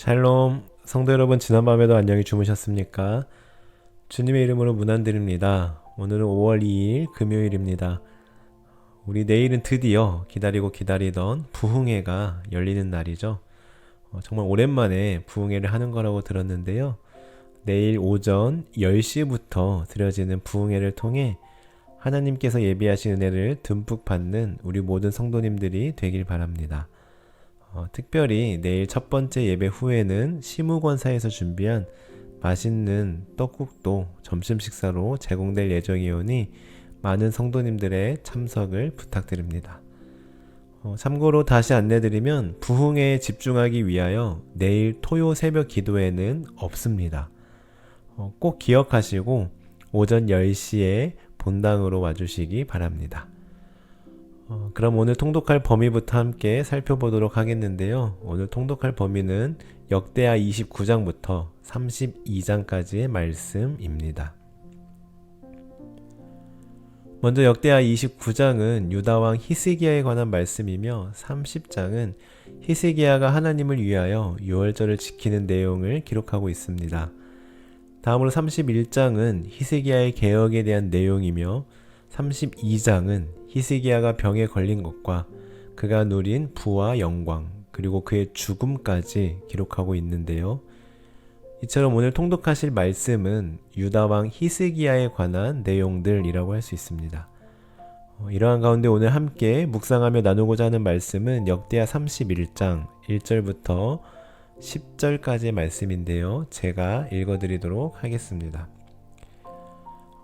샬롬 성도 여러분 지난밤에도 안녕히 주무셨습니까? 주님의 이름으로 문안드립니다. 오늘은 5월 2일 금요일입니다. 우리 내일은 드디어 기다리고 기다리던 부흥회가 열리는 날이죠. 어, 정말 오랜만에 부흥회를 하는 거라고 들었는데요. 내일 오전 10시부터 드려지는 부흥회를 통해 하나님께서 예비하신 은혜를 듬뿍 받는 우리 모든 성도님들이 되길 바랍니다. 어, 특별히 내일 첫 번째 예배 후에는 시무권사에서 준비한 맛있는 떡국도 점심 식사로 제공될 예정이오니 많은 성도님들의 참석을 부탁드립니다. 어, 참고로 다시 안내드리면 부흥회에 집중하기 위하여 내일 토요 새벽 기도회는 없습니다. 어, 꼭 기억하시고 오전 10시에 본당으로 와주시기 바랍니다. 어, 그럼 오늘 통독할 범위부터 함께 살펴보도록 하겠는데요. 오늘 통독할 범위는 역대하 29장부터 32장까지의 말씀입니다. 먼저 역대하 29장은 유다왕 히스기야에 관한 말씀이며 30장은 히스기야가 하나님을 위하여 유월절을 지키는 내용을 기록하고 있습니다. 다음으로 31장은 히스기야의 개혁에 대한 내용이며 32장은 히스기야가 병에 걸린 것과 그가 누린 부와 영광 그리고 그의 죽음까지 기록하고 있는데요. 이처럼 오늘 통독하실 말씀은 유다 왕 히스기야에 관한 내용들이라고 할 수 있습니다. 어, 이러한 가운데 오늘 함께 묵상하며 나누고자 하는 말씀은 역대하 31장 1절부터 10절까지의 말씀인데요. 제가 읽어드리도록 하겠습니다.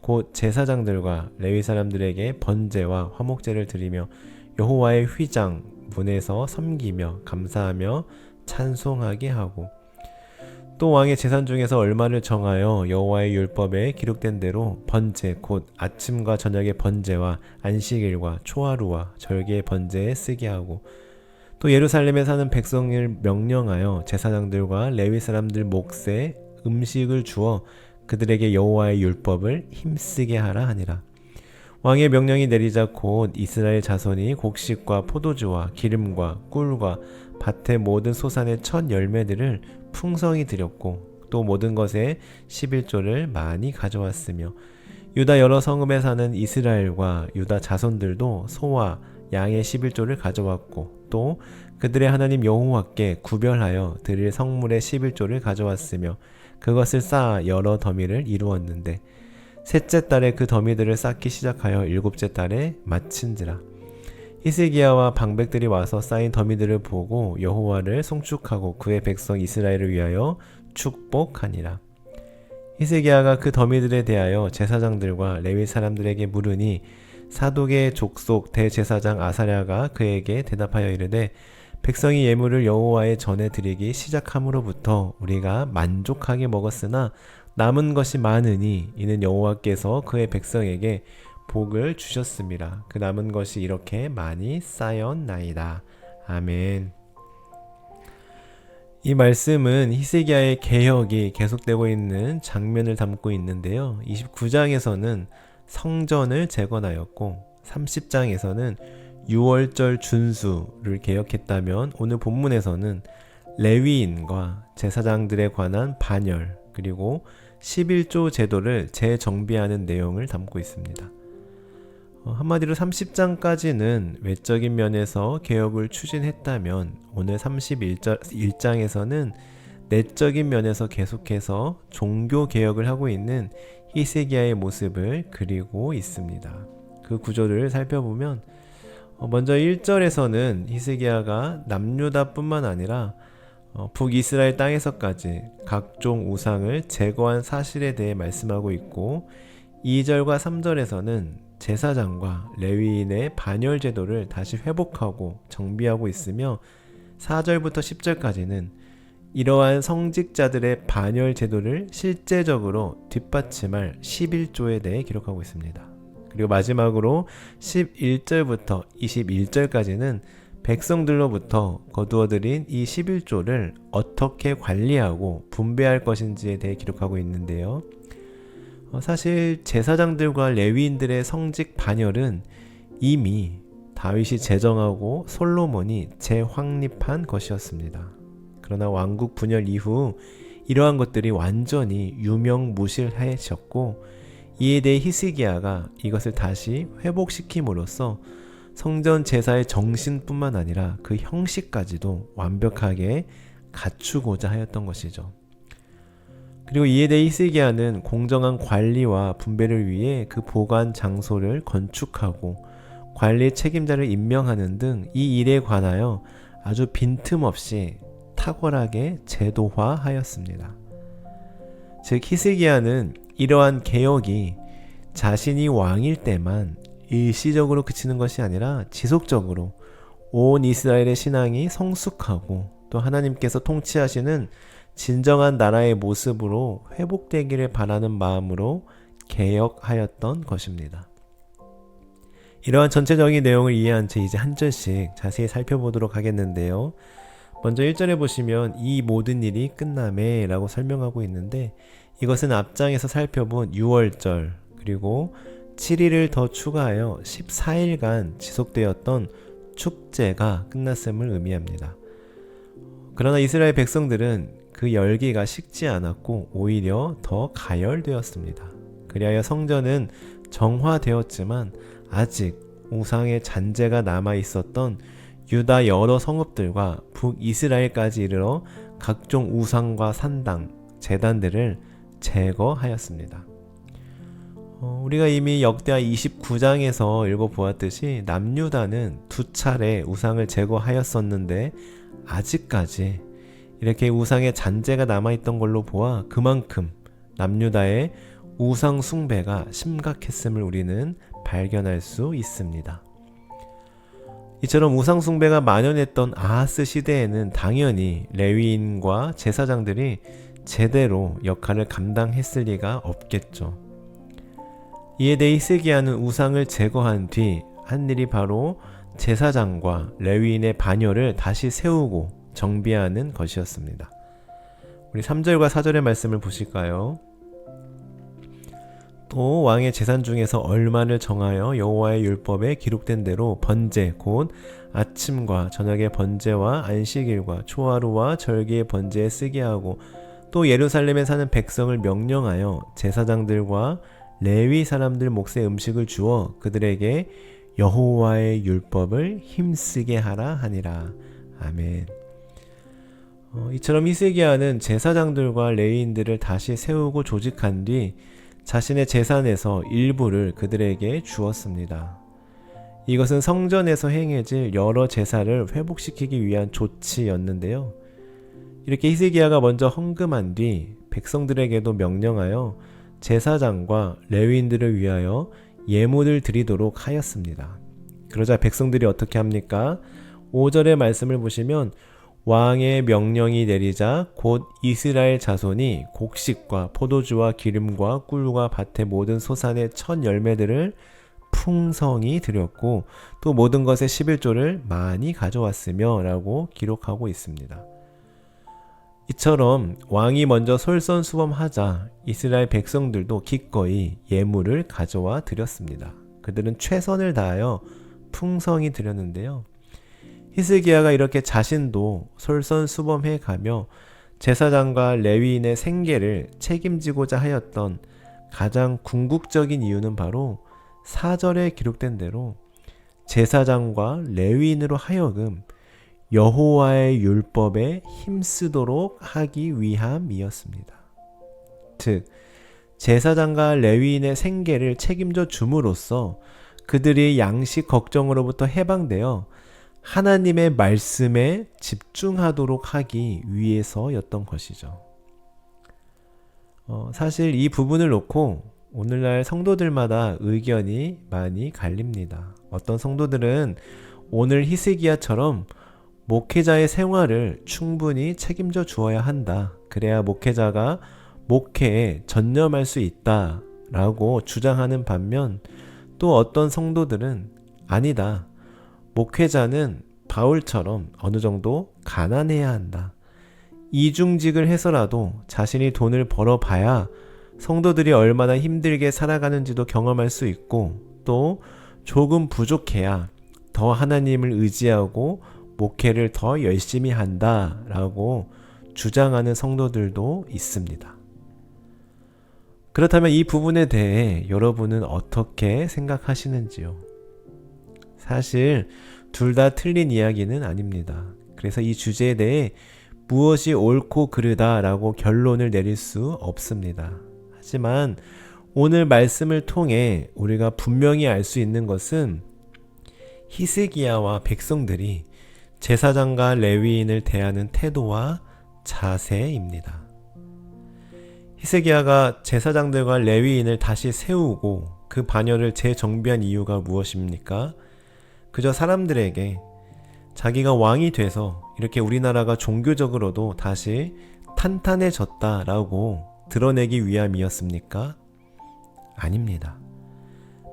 곧 제사장들과 레위 사람들에게 번제와 화목제를 드리며 여호와의 휘장 문에서 섬기며 감사하며 찬송하게 하고 또 왕의 재산 중에서 얼마를 정하여 여호와의 율법에 기록된 대로 번제 곧 아침과 저녁의 번제와 안식일과 초하루와 절개의 번제에 쓰게 하고 또 예루살렘에 사는 백성을 명령하여 제사장들과 레위 사람들 몫에 음식을 주어 그들에게 여호와의 율법을 힘쓰게 하라 하니라. 왕의 명령이 내리자 곧 이스라엘 자손이 곡식과 포도주와 기름과 꿀과 밭의 모든 소산의 첫 열매들을 풍성히 드렸고 또 모든 것에 11조를 많이 가져왔으며 유다 여러 성읍에 사는 이스라엘과 유다 자손들도 소와 양의 11조를 가져왔고 또 그들의 하나님 여호와께 구별하여 드릴 성물의 11조를 가져왔으며 그것을 쌓아 여러 더미를 이루었는데 셋째 달에 그 더미들을 쌓기 시작하여 일곱째 달에 마친지라. 히스기야와 방백들이 와서 쌓인 더미들을 보고 여호와를 송축하고 그의 백성 이스라엘을 위하여 축복하니라. 히스기야가 그 더미들에 대하여 제사장들과 레위 사람들에게 물으니 사독의 족속 대제사장 아사랴가 그에게 대답하여 이르되 백성이 예물을 여호와의 전에 드리기 시작함으로부터 우리가 만족하게 먹었으나 남은 것이 많으니 이는 여호와께서 그의 백성에게 복을 주셨습니다. 그 남은 것이 이렇게 많이 쌓였나이다. 아멘. 이 말씀은 히스기야의 개혁이 계속되고 있는 장면을 담고 있는데요. 29장에서는 성전을 재건하였고 30장에서는 6월절 준수를 개혁했다면 오늘 본문에서는 레위인과 제사장들에 관한 반열 그리고 11조 제도를 재정비하는 내용을 담고 있습니다. 어, 한마디로 30장까지는 외적인 면에서 개혁을 추진했다면 오늘 31장에서는 내적인 면에서 계속해서 종교 개혁을 하고 있는 히스기야의 모습을 그리고 있습니다. 그 구조를 살펴보면 어, 먼저 1절에서는 히스기야가 남유다뿐만 아니라 어, 북이스라엘 땅에서까지 각종 우상을 제거한 사실에 대해 말씀하고 있고 2절과 3절에서는 제사장과 레위인의 반열 제도를 다시 회복하고 정비하고 있으며 4절부터 10절까지는 이러한 성직자들의 반열 제도를 실제적으로 뒷받침할 11조에 대해 기록하고 있습니다. 그리고 마지막으로 11절부터 21절까지는 백성들로부터 거두어들인 이 11조를 어떻게 관리하고 분배할 것인지에 대해 기록하고 있는데요. 어, 사실 제사장들과 레위인들의 성직 반열은 이미 다윗이 제정하고 솔로몬이 재확립한 것이었습니다. 그러나 왕국 분열 이후 이러한 것들이 완전히 유명무실해졌고 이에 대해 히스기야가 이것을 다시 회복시킴으로써 성전 제사의 정신뿐만 아니라 그 형식까지도 완벽하게 갖추고자 하였던 것이죠. 그리고 이에 대해 히스기야는 공정한 관리와 분배를 위해 그 보관 장소를 건축하고 관리 책임자를 임명하는 등 이 일에 관하여 아주 빈틈없이 탁월하게 제도화하였습니다. 즉 히스기야는 이러한 개혁이 자신이 왕일 때만 일시적으로 그치는 것이 아니라 지속적으로 온 이스라엘의 신앙이 성숙하고 또 하나님께서 통치하시는 진정한 나라의 모습으로 회복되기를 바라는 마음으로 개혁하였던 것입니다. 이러한 전체적인 내용을 이해한 채 이제 한 절씩 자세히 살펴보도록 하겠는데요. 먼저 1절에 보시면 이 모든 일이 끝남에 라고 설명하고 있는데 이것은 앞장에서 살펴본 6월절 그리고 7일을 더 추가하여 14일간 지속되었던 축제가 끝났음을 의미합니다. 그러나 이스라엘 백성들은 그 열기가 식지 않았고 오히려 더 가열되었습니다. 그리하여 성전은 정화되었지만 아직 우상의 잔재가 남아 있었던 유다 여러 성읍들과 북이스라엘까지 이르러 각종 우상과 산당, 재단들을 제거하였습니다. 어, 우리가 이미 역대하 29장에서 읽어보았듯이 남유다는 두 차례 우상을 제거하였었는데 아직까지 이렇게 우상의 잔재가 남아있던 걸로 보아 그만큼 남유다의 우상 숭배가 심각했음을 우리는 발견할 수 있습니다. 이처럼 우상 숭배가 만연했던 아하스 시대에는 당연히 레위인과 제사장들이 제대로 역할을 감당했을 리가 없겠죠. 이에 대해 히스기야는 우상을 제거한 뒤 한 일이 바로 제사장과 레위인의 반열을 다시 세우고 정비하는 것이었습니다. 우리 3절과 4절의 말씀을 보실까요? 또 왕의 재산 중에서 얼마를 정하여 여호와의 율법에 기록된 대로 번제 곧 아침과 저녁의 번제와 안식일과 초하루와 절기의 번제에 쓰게 하고 또 예루살렘에 사는 백성을 명령하여 제사장들과 레위 사람들 몫의 음식을 주어 그들에게 여호와의 율법을 힘쓰게 하라 하니라. 아멘. 어, 이처럼 히스기야는 제사장들과 레위인들을 다시 세우고 조직한 뒤 자신의 재산에서 일부를 그들에게 주었습니다. 이것은 성전에서 행해질 여러 제사를 회복시키기 위한 조치였는데요. 이렇게 히스기야가 먼저 헌금한 뒤 백성들에게도 명령하여 제사장과 레위인들을 위하여 예물을 드리도록 하였습니다. 그러자 백성들이 어떻게 합니까? 5절의 말씀을 보시면 왕의 명령이 내리자 곧 이스라엘 자손이 곡식과 포도주와 기름과 꿀과 밭의 모든 소산의 첫 열매들을 풍성히 드렸고 또 모든 것의 11조를 많이 가져왔으며 라고 기록하고 있습니다. 이처럼 왕이 먼저 솔선수범하자 이스라엘 백성들도 기꺼이 예물을 가져와 드렸습니다. 그들은 최선을 다하여 풍성히 드렸는데요. 히스기야가 이렇게 자신도 솔선수범해 가며 제사장과 레위인의 생계를 책임지고자 하였던 가장 궁극적인 이유는 바로 사절에 기록된 대로 제사장과 레위인으로 하여금 여호와의 율법에 힘쓰도록 하기 위함이었습니다. 즉 제사장과 레위인의 생계를 책임져 줌으로써 그들이 양식 걱정으로부터 해방되어 하나님의 말씀에 집중하도록 하기 위해서였던 것이죠. 어, 사실 이 부분을 놓고 오늘날 성도들마다 의견이 많이 갈립니다. 어떤 성도들은 오늘 히스기야처럼 목회자의 생활을 충분히 책임져 주어야 한다. 그래야 목회자가 목회에 전념할 수 있다. 라고 주장하는 반면 또 어떤 성도들은 아니다. 목회자는 바울처럼 어느 정도 가난해야 한다. 이중직을 해서라도 자신이 돈을 벌어봐야 성도들이 얼마나 힘들게 살아가는지도 경험할 수 있고 또 조금 부족해야 더 하나님을 의지하고 목회를 더 열심히 한다라고 주장하는 성도들도 있습니다. 그렇다면 이 부분에 대해 여러분은 어떻게 생각하시는지요? 사실 둘 다 틀린 이야기는 아닙니다. 그래서 이 주제에 대해 무엇이 옳고 그르다라고 결론을 내릴 수 없습니다. 하지만 오늘 말씀을 통해 우리가 분명히 알 수 있는 것은 히스기야와 백성들이 제사장과 레위인을 대하는 태도와 자세입니다. 히스기야가 제사장들과 레위인을 다시 세우고 그 반열을 재정비한 이유가 무엇입니까? 그저 사람들에게 자기가 왕이 돼서 이렇게 우리나라가 종교적으로도 다시 탄탄해졌다라고 드러내기 위함이었습니까? 아닙니다.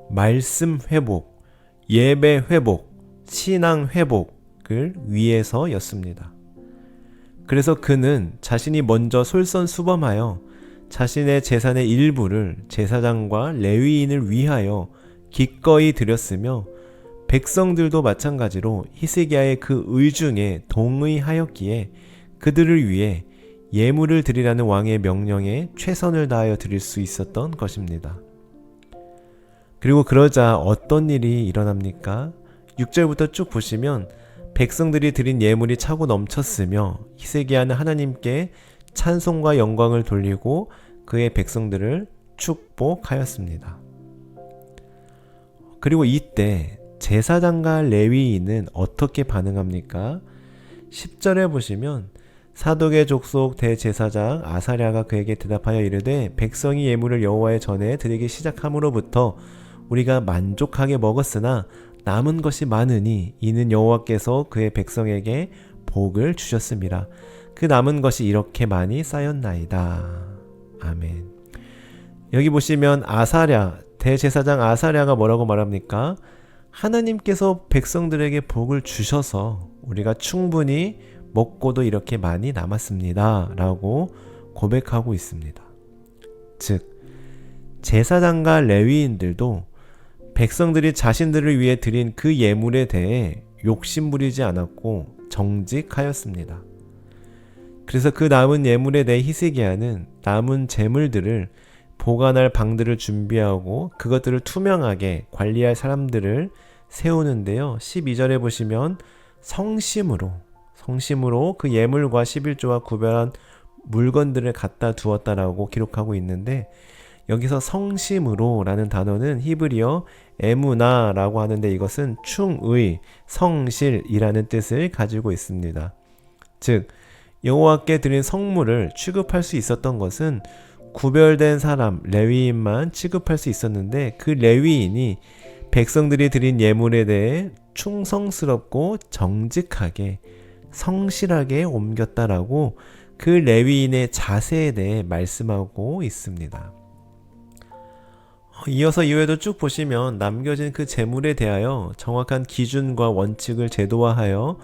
말씀 회복, 예배 회복, 신앙 회복 을 위해서였습니다. 그래서 그는 자신이 먼저 솔선수범하여 자신의 재산의 일부를 제사장과 레위인을 위하여 기꺼이 드렸으며 백성들도 마찬가지로 히스기야의 그 의중에 동의하였기에 그들을 위해 예물을 드리라는 왕의 명령에 최선을 다하여 드릴 수 있었던 것입니다. 그리고 그러자 어떤 일이 일어납니까? 6절부터 쭉 보시면 백성들이 드린 예물이 차고 넘쳤으며 히스기야는 하나님께 찬송과 영광을 돌리고 그의 백성들을 축복하였습니다. 그리고 이때 제사장과 레위인은 어떻게 반응합니까? 10절에 보시면 사독의 족속 대제사장 아사랴가 그에게 대답하여 이르되 백성이 예물을 여호와의 전에 드리기 시작함으로부터 우리가 만족하게 먹었으나 남은 것이 많으니 이는 여호와께서 그의 백성에게 복을 주셨습니다. 그 남은 것이 이렇게 많이 쌓였나이다. 아멘. 여기 보시면 아사랴 대제사장 아사랴가 뭐라고 말합니까? 하나님께서 백성들에게 복을 주셔서 우리가 충분히 먹고도 이렇게 많이 남았습니다. 라고 고백하고 있습니다. 즉, 제사장과 레위인들도 백성들이 자신들을 위해 드린 그 예물에 대해 욕심부리지 않았고 정직하였습니다. 그래서 그 남은 예물에 대해 히스기야는 남은 재물들을 보관할 방들을 준비하고 그것들을 투명하게 관리할 사람들을 세우는데요. 12절에 보시면 성심으로 성심으로 그 예물과 11조와 구별한 물건들을 갖다 두었다라고 기록하고 있는데 여기서 성심으로라는 단어는 히브리어 에무나라고 하는데 이것은 충의, 성실이라는 뜻을 가지고 있습니다. 즉 여호와께 드린 성물을 취급할 수 있었던 것은 구별된 사람 레위인만 취급할 수 있었는데 그 레위인이 백성들이 드린 예물에 대해 충성스럽고 정직하게 성실하게 옮겼다라고 그 레위인의 자세에 대해 말씀하고 있습니다. 이어서 이외에도 쭉 보시면 남겨진 그 재물에 대하여 정확한 기준과 원칙을 제도화하여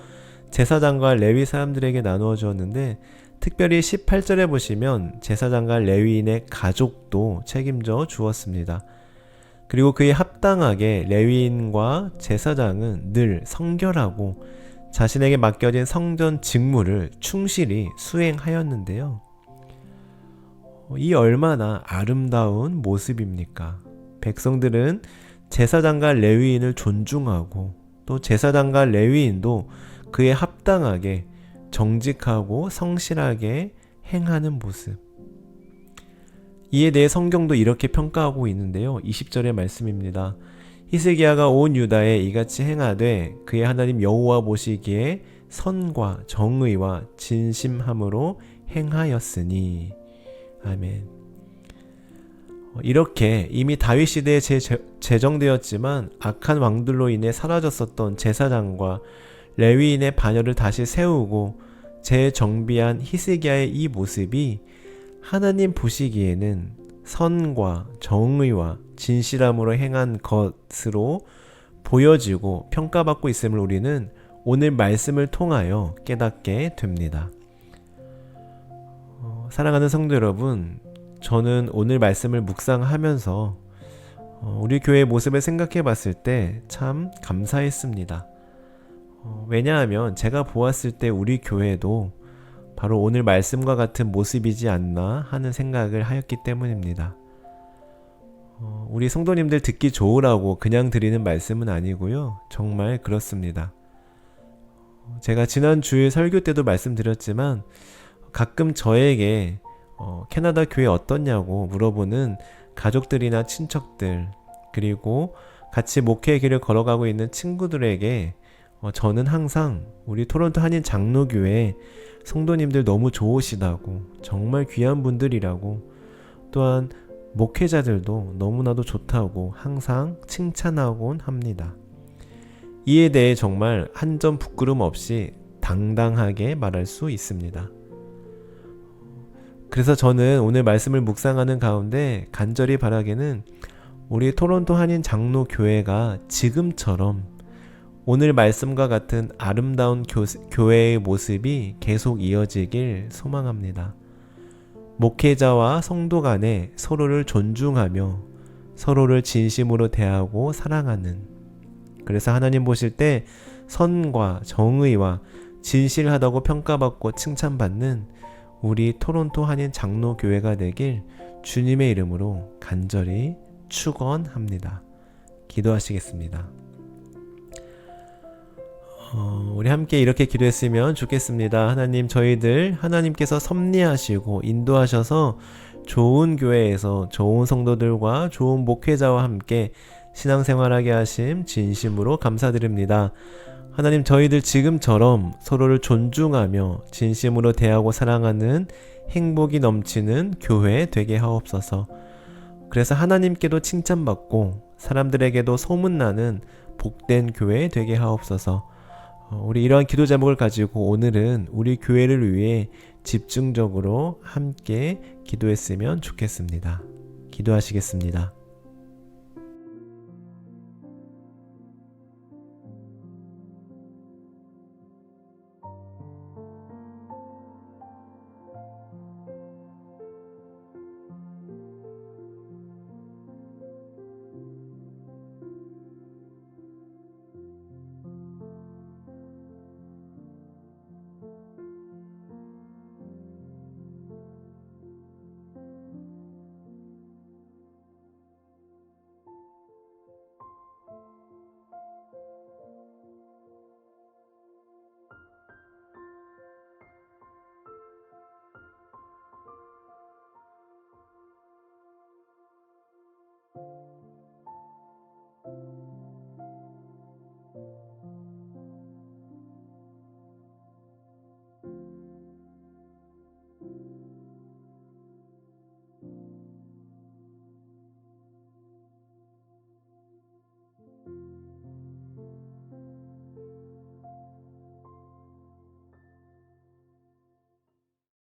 제사장과 레위 사람들에게 나누어 주었는데 특별히 18절에 보시면 제사장과 레위인의 가족도 책임져 주었습니다. 그리고 그에 합당하게 레위인과 제사장은 늘 성결하고 자신에게 맡겨진 성전 직무를 충실히 수행하였는데요. 이 얼마나 아름다운 모습입니까? 백성들은 제사장과 레위인을 존중하고 또 제사장과 레위인도 그에 합당하게 정직하고 성실하게 행하는 모습. 이에 대해 성경도 이렇게 평가하고 있는데요. 20절의 말씀입니다. 히스기야가 온 유다에 이같이 행하되 그의 하나님 여호와 보시기에 선과 정의와 진심함으로 행하였으니 아멘. 이렇게 이미 다윗 시대에 제정되었지만 악한 왕들로 인해 사라졌었던 제사장과 레위인의 반열을 다시 세우고 재정비한 히스기야의 이 모습이 하나님 보시기에는 선과 정의와 진실함으로 행한 것으로 보여지고 평가받고 있음을 우리는 오늘 말씀을 통하여 깨닫게 됩니다. 어, 사랑하는 성도 여러분, 저는 오늘 말씀을 묵상하면서 어, 우리 교회의 모습을 생각해 봤을 때 참 감사했습니다. 어, 왜냐하면 제가 보았을 때 우리 교회도 바로 오늘 말씀과 같은 모습이지 않나 하는 생각을 하였기 때문입니다. 어, 우리 성도님들 듣기 좋으라고 그냥 드리는 말씀은 아니고요. 정말 그렇습니다. 어, 제가 지난 주일 설교 때도 말씀드렸지만 가끔 저에게 어, 캐나다 교회 어떻냐고 물어보는 가족들이나 친척들 그리고 같이 목회의 길을 걸어가고 있는 친구들에게 어, 저는 항상 우리 토론토 한인 장로교회 성도님들 너무 좋으시다고 정말 귀한 분들이라고 또한 목회자들도 너무나도 좋다고 항상 칭찬하곤 합니다. 이에 대해 정말 한 점 부끄럼 없이 당당하게 말할 수 있습니다. 그래서 저는 오늘 말씀을 묵상하는 가운데 간절히 바라기는 우리 토론토 한인 장로 교회가 지금처럼 오늘 말씀과 같은 아름다운 교, 교회의 모습이 계속 이어지길 소망합니다. 목회자와 성도 간에 서로를 존중하며 서로를 진심으로 대하고 사랑하는 그래서 하나님 보실 때 선과 정의와 진실하다고 평가받고 칭찬받는 우리 토론토 한인 장로 교회가 되길 주님의 이름으로 간절히 축원합니다. 기도하시겠습니다. 어, 우리 함께 이렇게 기도했으면 좋겠습니다. 하나님, 저희들 하나님께서 섭리하시고 인도하셔서 좋은 교회에서 좋은 성도들과 좋은 목회자와 함께 신앙생활하게 하심 진심으로 감사드립니다. 하나님, 저희들 지금처럼 서로를 존중하며 진심으로 대하고 사랑하는 행복이 넘치는 교회 되게 하옵소서. 그래서 하나님께도 칭찬받고 사람들에게도 소문나는 복된 교회 되게 하옵소서. 어, 우리 이러한 기도 제목을 가지고 오늘은 우리 교회를 위해 집중적으로 함께 기도했으면 좋겠습니다. 기도하시겠습니다.